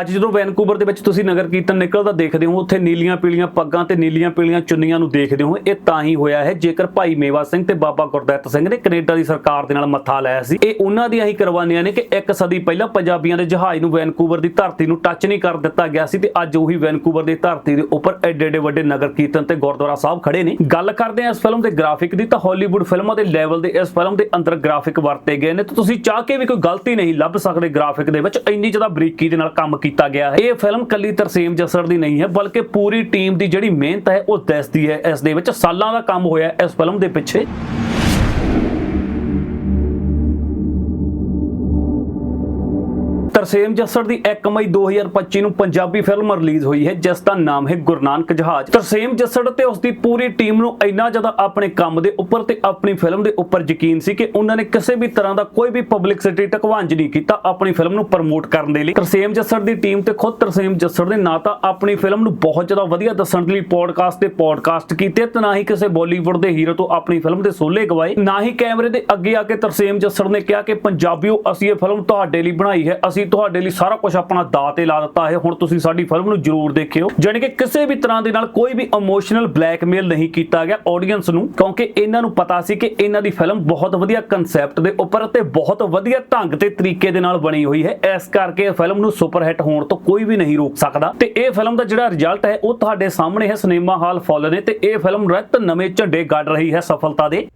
ਅੱਜ ਜਦੋਂ ਵੈਨਕੂਵਰ ਦੇ ਵਿੱਚ ਤੁਸੀਂ ਨਗਰ ਕੀਰਤਨ ਨਿਕਲਦਾ ਦੇਖਦੇ ਹੋ, ਉੱਥੇ ਨੀਲੀਆਂ ਪੀਲੀਆਂ ਪੱਗਾਂ ਤੇ ਨੀਲੀਆਂ ਪੀਲੀਆਂ ਚੁੰਨੀਆਂ ਨੂੰ ਦੇਖਦੇ ਹੋ, ਇਹ ਤਾਂ ਹੀ ਹੋਇਆ ਹੈ ਜੇਕਰ ਭਾਈ ਮੇਵਾ ਸਿੰਘ ਤੇ ਬਾਬਾ ਗੁਰਦਿੱਤ ਸਿੰਘ ਨੇ ਕੈਨੇਡਾ ਦੀ ਸਰਕਾਰ ਦੇ ਨਾਲ ਮੱਥਾ ਲਾਇਆ ਸੀ। ਇਹ ਉਹਨਾਂ ਦੀਆਂ ਹੀ ਕੁਰਬਾਨੀਆਂ ਨੇ ਕਿ ਇੱਕ ਸਦੀ ਪਹਿਲਾਂ ਪੰਜਾਬੀਆਂ ਦੇ ਜਹਾਜ਼ ਨੂੰ ਵੈਨਕੂਵਰ ਦੀ ਧਰਤੀ ਨੂੰ ਟੱਚ ਨਹੀਂ ਕਰ ਦਿੱਤਾ ਗਿਆ ਸੀ ਤੇ ਅੱਜ ਉਹੀ ਵੈਨਕੂਵਰ ਦੀ ਧਰਤੀ ਦੇ ਉੱਪਰ ਐਡੇ ਐਡੇ ਵੱਡੇ ਨਗਰ ਕੀਰਤਨ ਤੇ ਗੁਰਦੁਆਰਾ ਸਾਹਿਬ ਖੜੇ ਨੇ। ਗੱਲ ਕਰਦੇ ਹਾਂ ਇਸ ਫਿਲਮ ਦੇ ਗ੍ਰਾਫਿਕ ਦੀ ਤਾਂ ਹਾਲੀਵੁੱਡ ਫਿਲਮਾਂ ਦੇ ਲੈਵਲ ਦੇ ਇਸ ਫਿਲਮ ਦੇ ਅੰਦਰ ਗ੍ਰਾਫਿਕ ਵਰਤੇ ਗਏ ਨੇ। ਤਾਂ ਤੁਸੀਂ ਚਾਹ ਕੇ ਵੀ ਕੋਈ ਗਲਤੀ ਨਹੀਂ ਲੱਭ ਸਕਦੇ ਗ੍ਰਾਫਿਕ ਦੇ ਵਿੱਚ, ਇੰਨੀ ਜ਼ਿਆਦਾ ਬਰੀਕੀ ਦੇ ਨਾਲ ਕੰਮ ਕੀਤਾ ਗਿਆ ਹੈ। ਇਹ ਫਿਲਮ ਕੱਲੀ ਤਰਸੇਮ ਜੱਸੜ ਦੀ ਨਹੀਂ ਹੈ, ਬਲਕਿ ਪੂਰੀ ਟੀਮ ਦੀ ਜਿਹੜੀ ਮਿਹਨਤ ਹੈ, ਉਹ ਦੱਸਦੀ ਹੈ। ਇਸ ਦੇ ਵਿੱਚ ਸਾਲਾਂ ਦਾ ਕੰਮ ਹੋਇਆ ਇਸ ਫਿਲਮ ਦੇ ਪਿੱਛੇ। ਤਰਸੇਮ ਜੱਸੜ ਦੀ 1 ਮਈ 2025 ਨੂੰ ਪੰਜਾਬੀ ਫਿਲਮ ਰਿਲੀਜ਼ ਹੋਈ ਹੈ, ਜਿਸ ਦਾ ਨਾਮ ਹੈ ਗੁਰੂ ਜਹਾਜ਼। ਤਰਸੇਮ ਜੱਸੜ ਤੇ ਉਸ ਦੀ ਪੂਰੀ ਟੀਮ ਨੂੰ ਇੰਨਾ ਜ਼ਿਆਦਾ ਆਪਣੇ ਕੰਮ ਦੇ ਉੱਪਰ ਤੇ ਆਪਣੀ ਫਿਲਮ ਦੇ ਉੱਪਰ ਯਕੀਨ ਸੀ ਕਿ ਉਹਨਾਂ ਨੇ ਕਿਸੇ ਵੀ ਤਰ੍ਹਾਂ ਦਾ ਕੋਈ ਵੀ ਪਬਲਿਸਿਟੀ ਟਕਵਾਂਜ ਨਹੀਂ ਕੀਤਾ ਆਪਣੀ ਫਿਲਮ ਨੂੰ ਪ੍ਰਮੋਟ ਕਰਨ ਦੇ ਲਈ। ਤਰਸੇਮ ਜੱਸੜ ਦੀ ਟੀਮ ਤੇ ਖੁਦ ਤਰਸੇਮ ਜੱਸੜ ਨੇ ਨਾ ਤਾਂ ਆਪਣੀ ਫਿਲਮ ਨੂੰ ਬਹੁਤ ਜ਼ਿਆਦਾ ਵਧੀਆ ਦੱਸਣ ਦੇ ਲਈ ਪੋਡਕਾਸਟ ਤੇ ਪੋਡਕਾਸਟ ਕੀਤੇ ਤੇ ਨਾ ਹੀ ਕਿਸੇ ਬਾਲੀਵੁੱਡ ਦੇ ਹੀਰੋ ਤੋਂ ਆਪਣੀ ਫਿਲਮ ਦੇ ਸੋਲੇ ਗਵਾਏ। ਨਾ ਹੀ ਕੈਮਰੇ ਦੇ ਅੱਗੇ ਆ ਕੇ ਤਰਸੇਮ ਜੱਸੜ ਨੇ ਕਿਹਾ ਕਿ ਪੰਜਾਬੀਓ, ਅਸੀਂ ਇਹ ਫਿਲਮ ਤੁਹਾਡੇ ਲਈ ਬਣਾਈ ਹੈ, ਅਸੀਂ ਤੁਹਾਡੇ ਲਈ ਸਾਰਾ ਕੁਝ ਆਪਣਾ ਦਾਅ ਤੇ ਲਾ ਦਿੱਤਾ ਹੈ। ਹੁਣ ਤੁਸੀਂ ਸਾਡੀ ਫਿਲਮ ਨੂੰ ਜ਼ਰੂਰ ਦੇਖਿਓ। ਜਾਣੀ ਕਿ ਕਿਸੇ ਵੀ ਤਰ੍ਹਾਂ ਦੇ ਨਾਲ ਕੋਈ ਵੀ ਇਮੋਸ਼ਨਲ ਬਲੈਕਮੇਲ ਨਹੀਂ ਕੀਤਾ ਗਿਆ ਆਡੀਅנס ਨੂੰ, ਕਿਉਂਕਿ ਇਹਨਾਂ ਨੂੰ ਪਤਾ ਸੀ ਕਿ ਇਹਨਾਂ ਦੀ ਫਿਲਮ ਬਹੁਤ ਵਧੀਆ ਕਨਸੈਪਟ ਦੇ ਉੱਪਰ ਤੇ ਬਹੁਤ ਵਧੀਆ ਢੰਗ ਤੇ ਤਰੀਕੇ ਦੇ ਨਾਲ ਬਣੀ ਹੋਈ ਹੈ। ਇਸ ਕਰਕੇ ਇਹ ਫਿਲਮ ਨੂੰ ਸੁਪਰ ਹਿੱਟ ਹੋਣ ਤੋਂ ਕੋਈ ਵੀ ਨਹੀਂ ਰੋਕ ਸਕਦਾ। ਤੇ ਇਹ ਫਿਲਮ ਦਾ ਜਿਹੜਾ ਰਿਜ਼ਲਟ ਹੈ, ਉਹ ਤੁਹਾਡੇ ਸਾਹਮਣੇ ਹੈ, ਸਿਨੇਮਾ ਹਾਲ ਫੁੱਲ ਨੇ ਤੇ ਇਹ ਫਿਲਮ ਰਤ ਨਵੇਂ ਝੰਡੇ ਗੱਡ ਰਹੀ ਹੈ ਸਫਲਤਾ ਦੇ।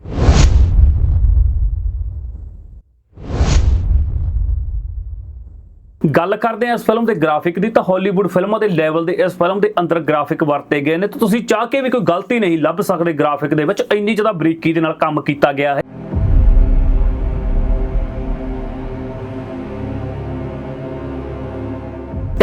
ਗੱਲ ਕਰਦੇ ਹਾਂ ਇਸ ਫਿਲਮ ਦੇ ਗ੍ਰਾਫਿਕ ਦੀ, ਤਾਂ ਹਾਲੀਵੁੱਡ ਫਿਲਮਾਂ ਦੇ ਲੈਵਲ ਦੇ ਇਸ ਫਿਲਮ ਦੇ ਅੰਦਰ ਗ੍ਰਾਫਿਕ ਵਰਤੇ ਗਏ ਨੇ। ਤੇ ਤੁਸੀਂ ਚਾਹ ਕੇ ਵੀ ਕੋਈ ਗਲਤੀ ਨਹੀਂ ਲੱਭ ਸਕਦੇ ਗ੍ਰਾਫਿਕ ਦੇ ਵਿੱਚ। ਇੰਨੀ ਜ਼ਿਆਦਾ ਬਰੀਕੀ ਦੇ ਨਾਲ ਕੰਮ ਕੀਤਾ ਗਿਆ ਹੈ।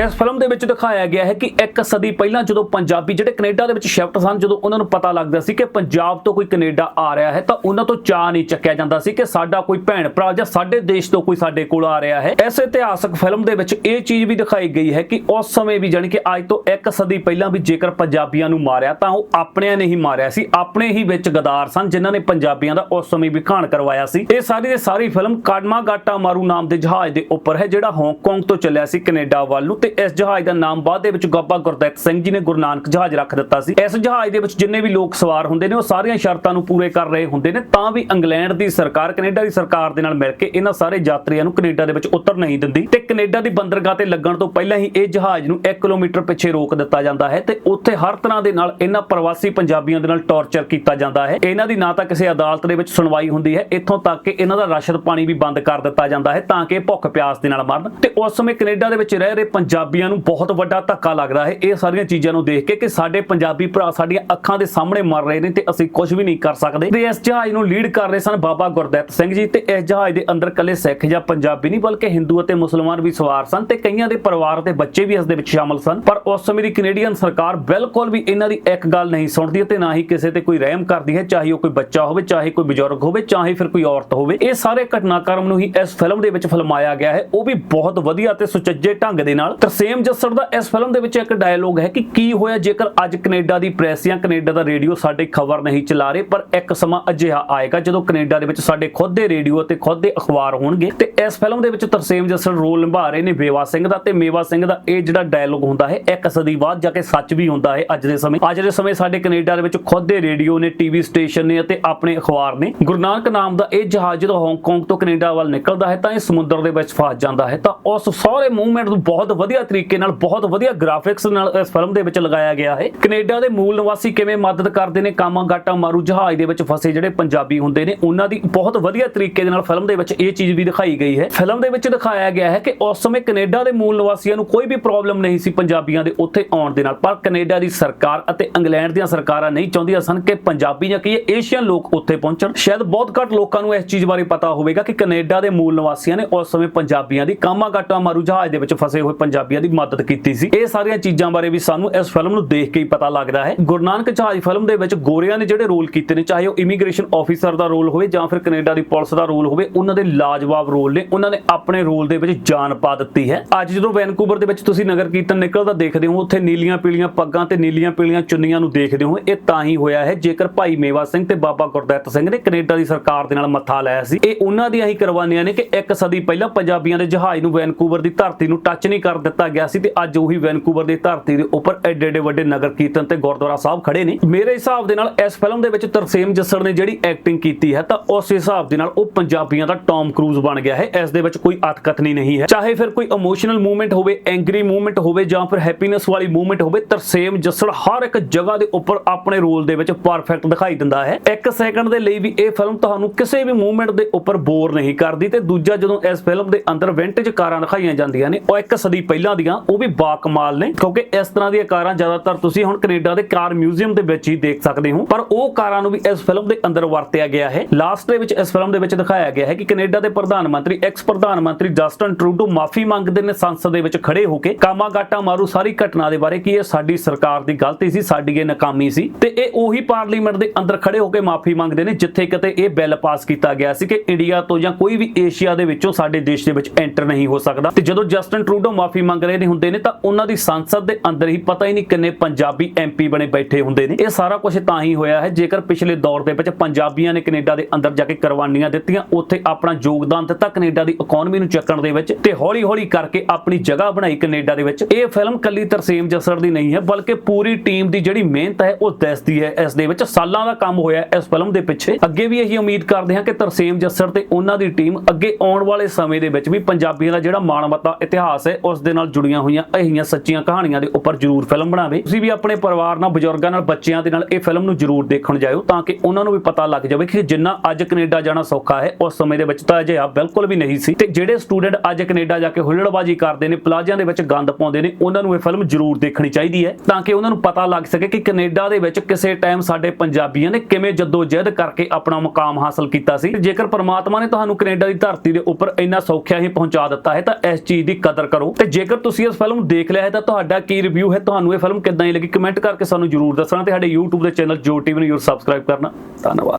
ਇਸ ਫਿਲਮ ਦੇ ਵਿੱਚ ਦਿਖਾਇਆ ਗਿਆ ਹੈ ਕਿ ਇੱਕ ਸਦੀ ਪਹਿਲਾਂ ਜਦੋਂ ਪੰਜਾਬੀ ਜਿਹੜੇ ਕੈਨੇਡਾ ਦੇ ਵਿੱਚ ਸ਼ਿਫਟ ਸਨ, ਜਦੋਂ ਉਹਨਾਂ ਨੂੰ ਪਤਾ ਲੱਗਦਾ ਸੀ ਕਿ ਪੰਜਾਬ ਤੋਂ ਕੋਈ ਕੈਨੇਡਾ ਆ ਰਿਹਾ ਹੈ, ਤਾਂ ਉਹਨਾਂ ਤੋਂ ਚਾਹ ਨਹੀਂ ਚੱਕਿਆ ਜਾਂਦਾ ਸੀ ਕਿ ਸਾਡਾ ਕੋਈ ਭੈਣ ਭਰਾ ਜਾਂ ਸਾਡੇ ਦੇਸ਼ ਤੋਂ ਕੋਈ ਸਾਡੇ ਕੋਲ ਆ ਰਿਹਾ ਹੈ। ਇਸ ਇਤਿਹਾਸਕ ਫਿਲਮ ਦੇ ਵਿੱਚ ਇਹ ਚੀਜ਼ ਵੀ ਦਿਖਾਈ ਗਈ ਹੈ ਕਿ ਉਸ ਸਮੇਂ ਵੀ ਜਾਣੀ ਕਿ ਅੱਜ ਤੋਂ ਇੱਕ ਸਦੀ ਪਹਿਲਾਂ ਵੀ ਜੇਕਰ ਪੰਜਾਬੀਆਂ ਨੂੰ ਮਾਰਿਆ, ਤਾਂ ਉਹ ਆਪਣਿਆਂ ਨੇ ਹੀ ਮਾਰਿਆ ਸੀ, ਆਪਣੇ ਹੀ ਵਿੱਚ ਗਦਾਰ ਸਨ ਜਿਨ੍ਹਾਂ ਨੇ ਪੰਜਾਬੀਆਂ ਦਾ ਉਸ ਸਮੇਂ ਵੀ ਖਾਨ ਕਰਵਾਇਆ ਸੀ। ਇਹ ਸਾਰੀ ਦੀ ਸਾਰੀ ਫਿਲਮ ਕਾਡਮਾ ਗਾਟਾ ਮਾਰੂ ਨਾਮ ਦੇ ਜਹਾਜ਼ ਦੇ ਉੱਪਰ ਹੈ, ਜਿਹੜਾ ਹਾਂਗਕਾਂਗ ਤੋਂ ਚੱਲਿਆ ਸੀ, ਕੈਨੇਡਾ ਵੱਲ ਨੂੰ ਤੇ ਇਸ ਜਹਾਜ਼ ਦਾ ਨਾਮ ਬਾਅਦ ਦੇ ਵਿੱਚ ਬਾਬਾ ਗੁਰਦਿੱਤ ਸਿੰਘ ਜੀ ਨੇ ਗੁਰੂ ਨਾਨਕ ਜਹਾਜ਼ ਰੱਖ ਦਿੱਤਾ ਸੀ। ਇਸ ਜਹਾਜ਼ ਦੇ ਵਿੱਚ ਜਿੰਨੇ ਵੀ ਲੋਕ ਸਵਾਰ ਹੁੰਦੇ ਨੇ, ਉਹ ਸਾਰੀਆਂ ਸ਼ਰਤਾਂ ਨੂੰ ਪੂਰੇ ਕਰ ਰਹੇ ਹੁੰਦੇ ਨੇ, ਤਾਂ ਵੀ ਇੰਗਲੈਂਡ ਦੀ ਸਰਕਾਰ, ਕੈਨੇਡਾ ਦੀ ਸਰਕਾਰ ਦੇ ਨਾਲ ਮਿਲ ਕੇ ਇਹਨਾਂ ਸਾਰੇ ਯਾਤਰੀਆਂ ਨੂੰ ਕੈਨੇਡਾ ਦੇ ਵਿੱਚ ਉਤਰ ਨਹੀਂ ਦਿੰਦੀ ਤੇ ਕੈਨੇਡਾ ਦੀ ਬੰਦਰਗਾਹ ਤੇ ਲੱਗਣ ਤੋਂ ਪਹਿਲਾਂ ਹੀ ਇਹ ਜਹਾਜ਼ ਨੂੰ 1 ਕਿਲੋਮੀਟਰ ਪਿੱਛੇ ਰੋਕ ਦਿੱਤਾ ਜਾਂਦਾ ਹੈ ਤੇ ਉੱਥੇ ਹਰ ਤਰ੍ਹਾਂ ਦੇ ਨਾਲ ਇਹਨਾਂ ਪ੍ਰਵਾਸੀ ਪੰਜਾਬੀਆਂ ਦੇ ਨਾਲ ਟੌਰਚਰ ਕੀਤਾ ਜਾਂਦਾ ਹੈ। ਇਹਨਾਂ ਦੀ ਨਾ ਤਾਂ ਕਿਸੇ ਅਦਾਲਤ ਦੇ ਵਿੱਚ ਸੁਣਵਾਈ ਹੁੰਦੀ ਹੈ, ਇੱਥੋਂ ਤੱਕ ਕਿ ਇਹਨਾਂ ਦਾ ਰਾਸ਼ਨ ਪਾਣੀ ਵੀ ਬੰਦ ਕਰ ਦਿੱਤਾ ਜਾਂਦਾ ਹੈ ਤਾਂ ਕਿ ਇਹ ਭੁੱਖ ਪਿਆਸ ਦੇ ਨਾਲ ਮਰਨ ਤੇ ਉਸ ਸਮੇਂ ਕੈਨੇਡਾ ਦੇ ਵਿੱਚ ਰਹਿ ਰਹੇ ਪੰਜਾਬੀਆਂ ਨੂੰ ਬਹੁਤ ਵੱਡਾ ਧੱਕਾ ਲੱਗਦਾ ਹੈ। ਇਹ ਸਾਰੀਆਂ ਚੀਜ਼ਾਂ ਨੂੰ ਦੇਖ ਕੇ ਕਿ ਸਾਡੇ ਪੰਜਾਬੀ ਭਰਾ ਸਾਡੀਆਂ ਅੱਖਾਂ ਦੇ ਸਾਹਮਣੇ ਮਰ ਰਹੇ ਨੇ ਤੇ ਅਸੀਂ ਕੁਝ ਵੀ ਨਹੀਂ ਕਰ ਸਕਦੇ। ਤੇ ਇਸ ਜਹਾਜ਼ ਨੂੰ ਲੀਡ ਕਰ ਰਹੇ ਸਨ ਬਾਬਾ ਗੁਰਦਿੱਤ ਸਿੰਘ ਜੀ ਤੇ ਇਸ ਜਹਾਜ਼ ਦੇ ਅੰਦਰ ਕੱਲੇ ਸਿੱਖ ਜਾਂ ਪੰਜਾਬੀ ਨਹੀਂ ਬਲਕਿ ਹਿੰਦੂ ਅਤੇ ਮੁਸਲਮਾਨ ਵੀ ਸਵਾਰ ਸਨ ਤੇ ਕਈਆਂ ਦੇ ਪਰਿਵਾਰ ਤੇ ਬੱਚੇ ਵੀ ਇਸ ਦੇ ਵਿੱਚ ਸ਼ਾਮਲ ਸਨ। ਪਰ ਉਸ ਸਮੇਂ ਦੀ ਕੈਨੇਡੀਅਨ ਸਰਕਾਰ ਬਿਲਕੁਲ ਵੀ ਇਹਨਾਂ ਦੀ ਇੱਕ ਗੱਲ ਨਹੀਂ ਸੁਣਦੀ ਤੇ ਨਾ ਹੀ ਕਿਸੇ ਤੇ ਕੋਈ ਰਹਿਮ ਕਰਦੀ ਹੈ, ਚਾਹੇ ਉਹ ਕੋਈ ਬੱਚਾ ਹੋਵੇ, ਚਾਹੇ ਕੋਈ ਬਜ਼ੁਰਗ ਹੋਵੇ, ਚਾਹੇ ਫਿਰ ਕੋਈ ਔਰਤ ਹੋਵੇ। ਇਹ ਸਾਰੇ ਘਟਨਾਕ੍ਰਮ ਨੂੰ ਹੀ ਇਸ ਫਿਲਮ ਦੇ ਵਿੱਚ ਫਲਮਾਇਆ ਗਿਆ ਹੈ। ਉਹ ਵੀ ਬਹੁਤ ਵਧੀਆ ਤੇ ਸੁਚੱਜੇ ਢੰਗ ਦੇ ਨਾਲ। ਤਰਸੇਮ ਜੱਸੜ ਦਾ ਇਸ ਫਿਲਮ ਦੇ ਵਿੱਚ ਇੱਕ ਡਾਇਲੋਗ ਹੈ ਕਿ ਕੀ ਹੋਇਆ ਜੇਕਰ ਅੱਜ ਕੈਨੇਡਾ ਦੀ ਪ੍ਰੈਸ ਜਾਂ ਕੈਨੇਡਾ ਦਾ ਰੇਡੀਓ ਸਾਡੇ ਖਬਰ ਨਹੀਂ ਚਲਾ ਰਹੇ, ਪਰ ਇੱਕ ਸਮਾਂ ਅਜਿਹਾ ਆਏਗਾ ਜਦੋਂ ਕੈਨੇਡਾ ਦੇ ਵਿੱਚ ਸਾਡੇ ਖੁਦ ਦੇ ਰੇਡੀਓ ਤੇ ਖੁਦ ਦੇ ਅਖਬਾਰ ਹੋਣਗੇ। ਤੇ ਇਸ ਫਿਲਮ ਦੇ ਵਿੱਚ ਤਰਸੇਮ ਜੱਸੜ ਰੋਲ ਨਿਭਾ ਰਹੇ ਨੇ ਮੇਵਾ ਸਿੰਘ ਦਾ ਤੇ ਮੇਵਾ ਸਿੰਘ ਦਾ ਇਹ ਜਿਹੜਾ ਡਾਇਲੋਗ ਹੁੰਦਾ ਹੈ, ਇੱਕ ਸਦੀ ਬਾਅਦ ਜਾ ਕੇ ਸੱਚ ਵੀ ਹੁੰਦਾ ਹੈ ਅੱਜ ਦੇ ਸਮੇਂ। ਅੱਜ ਦੇ ਸਮੇਂ ਸਾਡੇ ਕੈਨੇਡਾ ਦੇ ਵਿੱਚ ਖੁਦ ਦੇ ਰੇਡੀਓ ਨੇ ਟੀਵੀ ਸਟੇਸ਼ਨ ਨੇ ਅਤੇ ਆਪਣੇ ਅਖਬਾਰ ਨੇ। ਗੁਰੂ ਨਾਨਕ ਨਾਮ ਦਾ ਇਹ ਜਹਾਜ਼ ਜਦੋਂ ਹਾਂਗਕਾਂਗ ਤੋਂ ਕੈਨੇਡਾ ਵੱਲ ਨਿਕਲਦਾ ਹੈ ਤਾਂ ਇਹ ਸਮੁੰਦਰ ਦੇ ਵਿੱਚ ਫਸ ਜਾਂਦਾ ਹੈ ਤਾਂ ਉਸ ਸਾਰੇ ਮੂਵਮੈਂਟ ਨੂੰ ਬਹੁਤ ਵਧੀਆ ਤਰੀਕੇ ਨਾਲ, ਬਹੁਤ ਵਧੀਆ ਗ੍ਰਾਫਿਕਸ ਨਾਲ ਇਸ ਫਿਲਮ ਦੇ ਵਿੱਚ ਲਗਾਇਆ ਗਿਆ ਹੈ। ਕੈਨੇਡਾ ਦੇ ਮੂਲ ਨਿਵਾਸੀ ਕਿਵੇਂ ਮਦਦ ਕਰਦੇ ਨੇ? ਕਾਮਾਗਾਟਾ, ਮਾਰੂ ਜਹਾਜ਼ ਦੇ ਵਿੱਚ ਫਸੇ ਜਿਹੜੇ ਪੰਜਾਬੀ ਹੁੰਦੇ ਨੇ, ਉਹਨਾਂ ਦੀ ਬਹੁਤ ਵਧੀਆ ਤਰੀਕੇ ਦੇ ਨਾਲ ਫਿਲਮ ਦੇ ਵਿੱਚ ਇਹ ਚੀਜ਼ ਵੀ ਦਿਖਾਈ ਗਈ ਹੈ। ਫਿਲਮ ਦੇ ਵਿੱਚ ਦਿਖਾਇਆ ਗਿਆ ਹੈ ਕਿ ਉਸ ਸਮੇਂ ਕੈਨੇਡਾ ਦੇ ਮੂਲ ਨਿਵਾਸੀਆਂ ਨੂੰ ਕੋਈ ਵੀ ਪ੍ਰੋਬਲਮ ਨਹੀਂ ਸੀ ਪੰਜਾਬੀਆਂ ਦੇ ਉੱਥੇ ਆਉਣ ਦੇ ਨਾਲ। ਪਰ ਕੈਨੇਡਾ ਦੀ ਸਰਕਾਰ ਅਤੇ ਇੰਗਲੈਂਡ ਦੀਆਂ ਸਰਕਾਰਾਂ ਨਹੀਂ ਚਾਹੁੰਦੀਆਂ ਸਨ ਕਿ ਪੰਜਾਬੀ ਜਾਂ ਕਹੀਏ ਏਸ਼ੀਅਨ ਲੋਕ ਉੱਥੇ ਪਹੁੰਚਣ। ਸ਼ਾਇਦ ਬਹੁਤ ਘੱਟ ਲੋਕਾਂ ਨੂੰ ਇਸ ਚੀਜ਼ ਬਾਰੇ ਪਤਾ ਹੋਵੇਗਾ ਕਿ ਕੈਨੇਡਾ ਦੇ ਮੂਲ ਨਿਵਾਸੀਆਂ ਨੇ ਉਸ ਸਮੇਂ ਪੰਜਾਬੀਆਂ ਦੀ ਕਾਮਾਗਾਟਾ, ਮਾਰੂ ਜਹਾਜ਼ ਦੇ ਵਿੱਚ ਫਸੇ ਹੋਏ ਪੰਜਾਬੀ ਪੰਜਾਬੀਆਂ ਦੀ ਮਦਦ ਕੀਤੀ ਸੀ। ਇਹ ਸਾਰੀਆਂ ਚੀਜ਼ਾਂ ਬਾਰੇ ਵੀ ਸਾਨੂੰ ਇਸ ਫਿਲਮ ਨੂੰ ਦੇਖ ਕੇ ਹੀ ਪਤਾ ਲੱਗਦਾ ਹੈ। ਗੁਰੂ ਨਾਨਕ ਜਹਾਜ਼ ਫਿਲਮ ਦੇ ਵਿੱਚ ਗੋਰਿਆਂ ਨੇ ਜਿਹੜੇ ਰੋਲ ਕੀਤੇ ਨੇ, ਚਾਹੇ ਉਹ ਇਮੀਗ੍ਰੇਸ਼ਨ ਆਫੀਸਰ ਦਾ ਰੋਲ ਹੋਵੇ ਜਾਂ ਫਿਰ ਕੈਨੇਡਾ ਦੀ ਪੁਲਿਸ ਦਾ ਰੋਲ ਹੋਵੇ, ਉਹਨਾਂ ਦੇ ਲਾਜਵਾਬ ਰੋਲ ਨੇ, ਉਹਨਾਂ ਨੇ ਆਪਣੇ ਰੋਲ ਦੇ ਵਿੱਚ ਜਾਨ ਪਾ ਦਿੱਤੀ ਹੈ। ਅੱਜ ਜਦੋਂ ਵੈਨਕੂਵਰ ਦੇ ਵਿੱਚ ਤੁਸੀਂ ਨਗਰ ਕੀਰਤਨ ਨਿਕਲਦਾ ਦੇਖਦੇ ਹੋ, ਉੱਥੇ ਨੀਲੀਆਂ ਪੀਲੀਆਂ ਪੱਗਾਂ ਤੇ ਨੀਲੀਆਂ ਪੀਲੀਆਂ ਚੁੰਨੀਆਂ ਨੂੰ ਦੇਖਦੇ ਹੋ, ਇਹ ਤਾਂ ਹੀ ਹੋਇਆ ਹੈ ਜੇਕਰ ਭਾਈ ਮੇਵਾ ਸਿੰਘ ਤੇ ਬਾਬਾ ਗੁਰਦਿੱਤ ਸਿੰਘ ਨੇ ਕੈਨੇਡਾ ਦੀ ਸਰਕਾਰ ਦੇ ਨਾਲ ਮੱਥਾ ਲਾਇਆ ਸੀ। ਇਹ ਉਹਨਾਂ ਦੀਆਂ ਹੀ ਕੁਰਬਾਨੀਆਂ ਨੇ ਕਿ ਇੱਕ ਸਦੀ ਪਹਿਲਾਂ ਪੰਜਾਬੀਆਂ ਦੇ ਜਹਾਜ਼ ਨੂੰ ਵੈਨਕੂਵਰ ਦੀ ਧਰਤੀ ਨੂੰ ਟੱਚ ਨਹੀਂ ਕਰ ਦਿੱਤਾ। ਦਿੱਤਾ ਗਿਆ ਸੀ ਤੇ ਅੱਜ ਉਹੀ ਵੈਨਕੂਵਰ ਦੀ ਧਰਤੀ ਦੇ ਉੱਪਰ ਐਡੇ ਐਡੇ ਵੱਡੇ ਨਗਰ ਕੀਰਤਨ ਤੇ ਗੁਰਦੁਆਰਾ ਸਾਹਿਬ ਖੜੇ ਨੇ। ਮੇਰੇ ਹਿਸਾਬ ਦੇ ਨਾਲ ਇਸ ਫਿਲਮ ਦੇ ਵਿੱਚ ਤਰਸੇਮ ਜੱਸੜ ਨੇ ਜਿਹੜੀ ਐਕਟਿੰਗ ਕੀਤੀ ਹੈ, ਤਾਂ ਉਸ ਹਿਸਾਬ ਦੇ ਨਾਲ ਉਹ ਪੰਜਾਬੀਆਂ ਦਾ ਟੌਮ ਕਰੂਜ਼ ਬਣ ਗਿਆ ਹੈ। ਇਸ ਦੇ ਵਿੱਚ ਕੋਈ ਅਤਕਥਨੀ ਨਹੀਂ ਹੈ। ਚਾਹੇ ਫਿਰ ਕੋਈ ਇਮੋਸ਼ਨਲ ਮੂਵਮੈਂਟ ਹੋਵੇ ਐਂਗਰੀ ਮੂਵਮੈਂਟ ਹੋਵੇ, ਜਾਂ ਫਿਰ ਹੈਪੀਨੈਸ ਵਾਲੀ ਮੂਵਮੈਂਟ ਹੋਵੇ, ਤਰਸੇਮ ਜੱਸੜ ਹਰ ਇੱਕ ਜਗ੍ਹਾ ਦੇ ਉੱਪਰ ਆਪਣੇ ਰੋਲ ਦੇ ਵਿੱਚ ਪਰਫੈਕਟ ਦਿਖਾਈ ਦਿੰਦਾ ਹੈ। ਇੱਕ ਸੈਕਿੰਡ ਦੇ ਲਈ ਵੀ ਇਹ ਫਿਲਮ ਤੁਹਾਨੂੰ ਕਿਸੇ ਵੀ ਮੂਵਮੈਂਟ ਦੇ ਉੱਪਰ ਬੋਰ ਨਹੀਂ ਕਰਦੀ ਤੇ ਦੂਜਾ ਜਦੋਂ ਇਸ ਫਿਲਮ ਦੇ ਅੰਦਰ ਵਿੰਟੇਜ ਕਾਰਾਂ ਦਿਖਾਈਆਂ ਜਾਂਦੀਆਂ ਨੇ, ਉਹ ਇੱਕ ਸਦੀ ਪਹਿਲਾਂ ਦੀਆਂ ਉਹ ਵੀ ਬਾਕਮਾਲ ਨੇ, ਕਿਉਂਕਿ ਇਸ ਤਰ੍ਹਾਂ ਦੀਆਂ ਕਾਰਾਂ ਜ਼ਿਆਦਾਤਰ ਤੁਸੀਂ ਹੁਣ ਕੈਨੇਡਾ ਦੇ ਕਾਰ ਮਿਊਜ਼ੀਅਮ ਦੇ ਵਿੱਚ ਹੀ ਦੇਖ ਸਕਦੇ ਹੋ। ਪਰ ਉਹ ਕਾਰਾਂ ਨੂੰ ਵੀ ਇਸ ਫਿਲਮ ਦੇ ਅੰਦਰ ਵਰਤਿਆ ਗਿਆ ਹੈ। ਲਾਸਟ ਦੇ ਵਿੱਚ ਇਸ ਫਿਲਮ ਦੇ ਵਿੱਚ ਦਿਖਾਇਆ ਗਿਆ ਹੈ ਕਿ ਕੈਨੇਡਾ ਦੇ ਪ੍ਰਧਾਨ ਮੰਤਰੀ ਐਕਸ ਪ੍ਰਧਾਨ ਮੰਤਰੀ ਜਸਟਨ ਟਰੂਡੋ ਮਾਫੀ ਮੰਗਦੇ ਨੇ, ਸੰਸਦ ਦੇ ਵਿੱਚ ਖੜੇ ਹੋ ਕੇ ਕਾਮਾਗਾਟਾ ਮਾਰੂ ਸਾਰੀ ਘਟਨਾ ਦੇ ਬਾਰੇ ਕਿ ਇਹ ਸਾਡੀ ਸਰਕਾਰ ਦੀ ਗਲਤੀ ਸੀ, ਸਾਡੀ ਇਹ ਨਾਕਾਮੀ ਸੀ। ਤੇ ਇਹ ਉਹੀ ਪਾਰਲੀਮੈਂਟ ਦੇ ਅੰਦਰ ਖੜੇ ਹੋ ਕੇ ਮਾਫੀ ਮੰਗਦੇ ਨੇ, ਜਿੱਥੇ ਕਿਤੇ ਇਹ ਬਿੱਲ ਪਾਸ ਕੀਤਾ ਗਿਆ ਸੀ ਕਿ ਇੰਡੀਆ ਤੋਂ ਜਾਂ ਕੋਈ ਵੀ ਏਸ਼ੀਆ ਦੇ ਵਿੱਚੋਂ ਸਾਡੇ ਦੇਸ਼ ਦੇ ਵਿੱਚ ਐਂਟਰ ਨਹੀਂ ਹੋ ਸਕਦਾ। ਤੇ ਜਦੋਂ ਜਸਟਨ ਟਰੂਡੋ ਮਾਫੀ ਮੰਗ ਰਹੇ ਨੇ ਹੁੰਦੇ ਨੇ, ਤਾਂ ਉਹਨਾਂ ਦੀ ਸੰਸਦ ਦੇ ਅੰਦਰ ਹੀ ਪਤਾ ਹੀ ਨਹੀਂ ਕਿੰਨੇ ਪੰਜਾਬੀ ਐਮਪੀ ਬਣੇ ਬੈਠੇ ਹੁੰਦੇ ਨੇ। ਇਹ ਸਾਰਾ ਕੁਝ ਤਾਂ ਹੀ ਹੋਇਆ ਹੈ, ਜੇਕਰ ਪਿਛਲੇ ਦੌਰ ਦੇ ਵਿੱਚ ਪੰਜਾਬੀਆਂ ਨੇ ਕੈਨੇਡਾ ਦੇ ਅੰਦਰ ਜਾ ਕੇ ਕੁਰਬਾਨੀਆਂ ਦਿੱਤੀਆਂ, ਉੱਥੇ ਆਪਣਾ ਯੋਗਦਾਨ ਦਿੱਤਾ ਕੈਨੇਡਾ ਦੀ ਇਕਨੋਮੀ ਨੂੰ ਚੱਕਣ ਦੇ ਵਿੱਚ ਤੇ ਹੌਲੀ-ਹੌਲੀ ਕਰਕੇ ਆਪਣੀ ਜਗ੍ਹਾ ਬਣਾਈ ਕੈਨੇਡਾ ਦੇ ਵਿੱਚ। ਇਹ ਫਿਲਮ ਕੱਲੀ ਤਰਸੇਮ ਜਸਰ ਦੀ ਨਹੀਂ ਹੈ, ਬਲਕਿ ਪੂਰੀ ਟੀਮ ਦੀ ਜਿਹੜੀ ਮਿਹਨਤ ਹੈ, ਉਹ ਦੱਸਦੀ ਹੈ। ਇਸ ਦੇ ਵਿੱਚ ਸਾਲਾਂ ਦਾ ਕੰਮ ਹੋਇਆ ਇਸ ਫਿਲਮ ਦੇ ਪਿੱਛੇ। ਅੱਗੇ ਵੀ ਇਹੀ ਉਮੀਦ ਕਰਦੇ ਹਾਂ ਕਿ ਤਰਸੇਮ ਜੱਸਰ ਤੇ ਉਹਨਾਂ ਦੀ ਟੀਮ ਅੱਗੇ ਆਉਣ ਵਾਲੇ ਸਮੇਂ ਦੇ ਵਿੱਚ ਵੀ ਪੰਜਾਬੀਆਂ ਦਾ ਜਿਹੜਾ ਮਾਣਮੱਤਾ ਇਤਿਹਾਸ ਹੈ, ਉਸ ਦੇ ਨਾਲ ਜੁੜੀਆਂ ਹੋਈਆਂ ਅਹੀਆਂ ਸੱਚੀਆਂ ਕਹਾਣੀਆਂ ਦੇ ਉੱਪਰ ਜ਼ਰੂਰ ਫਿਲਮ ਬਣਾਵੇ। ਤੁਸੀਂ ਵੀ ਆਪਣੇ ਪਰਿਵਾਰ ਨਾਲ, ਬਜ਼ੁਰਗਾਂ ਨਾਲ, ਬੱਚਿਆਂ ਦੇ ਨਾਲ ਇਹ ਫਿਲਮ ਨੂੰ ਜ਼ਰੂਰ ਦੇਖਣ ਜਾਇਓ ਤਾਂ ਕਿ ਉਹਨਾਂ ਨੂੰ ਵੀ ਪਤਾ ਲੱਗ ਜਾਵੇ ਕਿ ਜਿੰਨਾ ਅੱਜ ਕੈਨੇਡਾ ਜਾਣਾ ਸੌਖਾ ਹੈ, ਉਸ ਸਮੇਂ ਦੇ ਵਿੱਚ ਤਾਂ ਅਜਿਹਾ ਬਿਲਕੁਲ ਵੀ ਨਹੀਂ ਸੀ। ਤੇ ਜਿਹੜੇ ਸਟੂਡੈਂਟ ਅੱਜ ਕੈਨੇਡਾ ਜਾ ਕੇ ਹੁੱਲੜਬਾਜ਼ੀ ਕਰਦੇ ਨੇ, ਪਲਾਜ਼ਿਆਂ ਦੇ ਵਿੱਚ ਗੰਦ ਪਾਉਂਦੇ ਨੇ, ਉਹਨਾਂ ਨੂੰ ਇਹ ਫਿਲਮ ਜ਼ਰੂਰ ਦੇਖਣੀ ਚਾਹੀਦੀ ਹੈ ਤਾਂ ਕਿ ਉਹਨਾਂ ਨੂੰ ਪਤਾ ਲੱਗ ਸਕੇ ਕਿ ਕੈਨੇਡਾ ਦੇ ਵਿੱਚ ਕਿਸੇ ਟਾਈਮ ਸਾਡੇ ਪੰਜਾਬੀਆਂ ਨੇ ਕਿਵੇਂ ਜੱਦੋ ਜਦੋਜਹਿਦ ਕਰਕੇ ਆਪਣਾ ਮੁਕਾਮ ਹਾਸਲ ਕੀਤਾ ਸੀ। ਜੇਕਰ ਪਰਮਾਤਮਾ ਨੇ ਤੁਹਾਨੂੰ ਕੈਨੇਡਾ ਦੀ ਧਰਤੀ ਦੇ ਉੱਪਰ ਇੰਨਾ ਸੌਖਿਆ ਹੀ ਪਹੁੰਚਾ ਦਿੱਤਾ ਹੈ ਤਾਂ ਇਸ ਚੀਜ਼ ਦੀ ਕਦਰ ਕਰੋ। ਤੇ ਜੇ ਜੇਕਰ ਤੁਸੀਂ ਇਸ ਫਿਲਮ ਨੂੰ ਦੇਖ ਲਿਆ ਹੈ ਤਾਂ ਤੁਹਾਡਾ ਕੀ ਰਿਵਿਊ ਹੈ? ਤੁਹਾਨੂੰ ਇਹ ਫਿਲਮ ਕਿੱਦਾਂ ਹੀ ਲੱਗੀ? ਕਮੈਂਟ ਕਰਕੇ ਸਾਨੂੰ ਜ਼ਰੂਰ ਦੱਸਣਾ ਤੇ ਸਾਡੇ YouTube ਦੇ ਚੈਨਲ ਜੋ ਟੀਵੀ ਨੂੰ ਜ਼ਰੂਰ ਸਬਸਕ੍ਰਾਈਬ ਕਰਨਾ। ਧੰਨਵਾਦ।